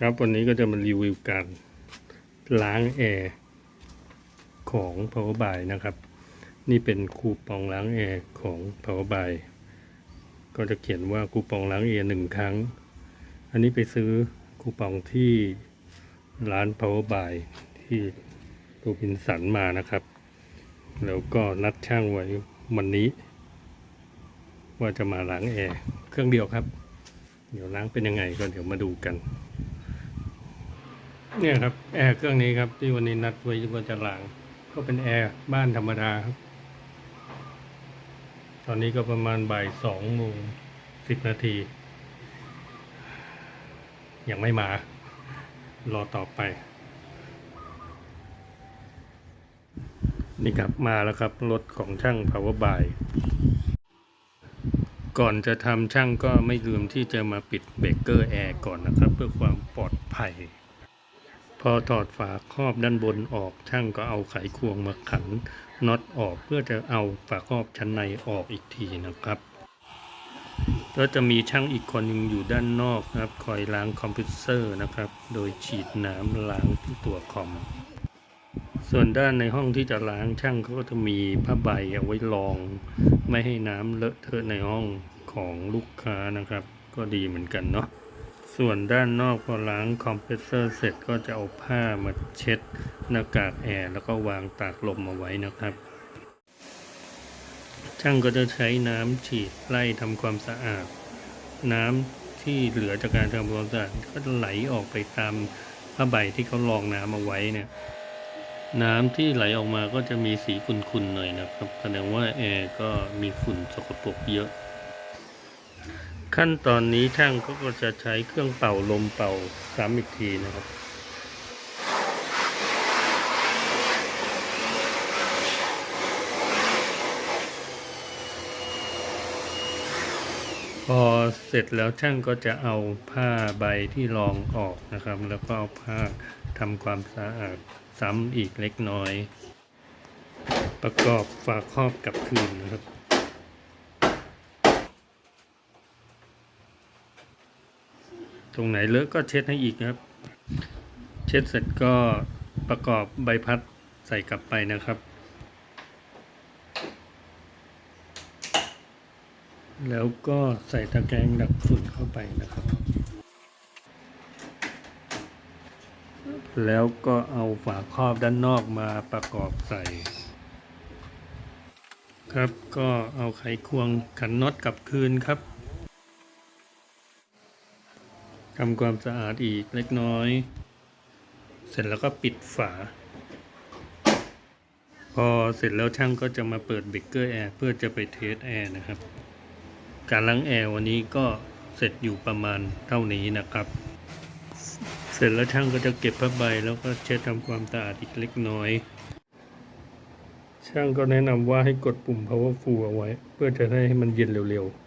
ครับวันนี้ก็จะมารีวิวการล้างแอร์ของ Power by นะครับ นี่เป็นคูปองล้างแอร์ของ Power by ก็จะเขียนว่าคูปองล้างแอร์หนึ่งครั้ง อันนี้ไปซื้อคูปองที่ร้าน Power by ที่โรบินสันมานะครับ แล้วก็นัดช่างไว้วันนี้ ว่าจะมาล้างแอร์เครื่องเดียวครับ เดี๋ยวล้างเป็นยังไงก็เดี๋ยวมาดูกัน เนี่ยครับแอร์เครื่องนี้ครับ ที่วันนี้นัดไว้ว่าจะล้าง ก็เป็นแอร์บ้านธรรมดาครับ ตอนนี้ก็ประมาณบ่ายสองโมงสิบนาที ยังไม่มา รอต่อไป นี่ครับมาแล้วครับรถของช่าง Power by ก่อนจะทำช่างก็ไม่ลืมที่จะมาปิดเบรกเกอร์แอร์ก่อนนะครับ เพื่อความปลอดภัย พอถอดฝาครอบด้านบนออกช่างก็เอาไขควงมาขันน็อตออกเพื่อจะเอาฝาครอบชั้นในออกอีกทีนะครับก็จะมีช่างอีกคนหนึงอยู่ด้านนอกนะครับ คอยล้างคอมพิวเตอร์นะครับ โดยฉีดน้ำล้างที่ตัวคอม ส่วนด้านในห้องที่จะล้างช่างเขาก็จะมีผ้าใบเอาไว้รอง ไม่ให้น้ำเลอะเทอะในห้องของลูกค้านะครับ ก็ดีเหมือนกันเนาะส่วนด้านนอกพอล้างคอมเพรสเซอร์เสร็จก็จะเอาผ้ามาเช็ดหน้ากากแอร์แล้วก็วางตากลมเอาไว้นะครับ ช่างก็จะใช้น้ำฉีดไล่ทำความสะอาด น้ำที่เหลือจากการทำความสะอาดก็จะไหลออกไปตามผ้าใบที่เขารองน้ำเอาไว้เนี่ย น้ำที่ไหลออกมาก็จะมีสีขุ่นๆหน่อยนะครับแสดงว่าแอร์ก็มีฝุ่นสกปรกเยอะ ขั้นตอนนี้ช่างก็จะใช้เครื่องเป่าลมเป่าซ้ำอีกทีนะครับ พอเสร็จแล้วช่างก็จะเอาผ้าใบที่รองออกนะครับ แล้วก็เอาผ้าทำความสะอาดซ้ำอีกเล็กน้อย ประกอบฝาครอบกับคืนนะครับตรงไหนเลอะก็เช็ดให้อีกนะครับ เช็ดเสร็จก็ประกอบใบพัดใส่กลับไปนะครับ แล้วก็ใส่ตะแกรงดักฝุ่นเข้าไปนะครับ แล้วก็เอาฝาครอบด้านนอกมาประกอบใส่ ครับก็เอาไขควงขันน็อตกลับคืนครับทำความสะอาดอีกเล็กน้อย เสร็จแล้วก็ปิดฝา พอเสร็จแล้วช่างก็จะมาเปิดเบรกเกอร์แอร์เพื่อจะไปเทสแอร์นะครับ การล้างแอร์วันนี้ก็เสร็จอยู่ประมาณเท่านี้นะครับ เสร็จแล้วช่างก็จะเก็บผ้าใบแล้วก็เช็ดทำความสะอาดอีกเล็กน้อย ช่างก็แนะนำว่าให้กดปุ่ม powerful เอาไว้ เพื่อจะได้ให้มันเย็นเร็วๆ